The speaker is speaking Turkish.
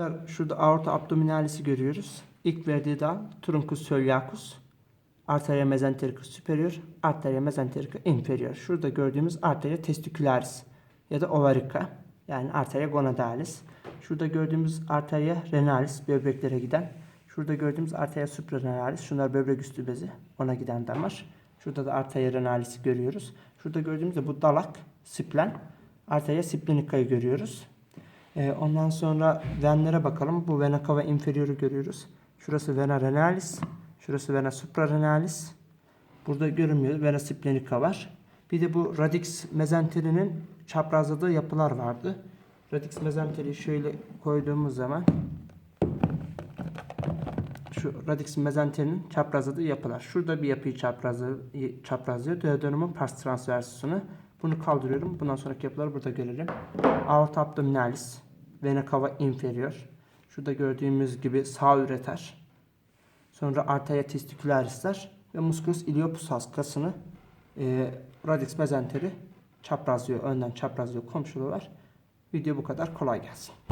Arkadaşlar şurada aorta abdominalis'i görüyoruz. İlk verdiği dal truncus coeliacus, arteria mesenterica superior, arteria mesenterica inferior. Şurada gördüğümüz arteria testicularis ya da ovarica yani arteria gonodalis. Şurada gördüğümüz arteria renalis böbreklere giden. Şurada gördüğümüz arteria suprarenalis şunlar böbrek üstü bezi ona giden damar. Şurada da arteria renalis'i görüyoruz. Şurada gördüğümüz de bu dalak splen. Arteria splenica'yı görüyoruz. Ee, ondan sonra venlere bakalım. Bu vena cava inferior'u görüyoruz. Şurası vena renalis. Şurası vena suprarenalis. Burada görünmüyor. Vena splenica var. Bir de bu radix mezenterinin çaprazladığı yapılar vardı. Radix mezenteriyi şöyle koyduğumuz zaman şu radix mezenterinin çaprazladığı yapılar. Şurada bir yapıyı çaprazlıyor, çaprazlıyor. Duodenum'un pars transversusunu. Bunu kaldırıyorum. Bundan sonraki yapıları burada görelim. Aorta abdominalis, vena cava inferior. Şurada gördüğümüz gibi sağ üreter. Sonra arteria testicularisler ve musculus iliopus kasını e, radix mezenteri çaprazlıyor. Önden çaprazlıyor. Komşuluğu var. Video bu kadar. Kolay gelsin.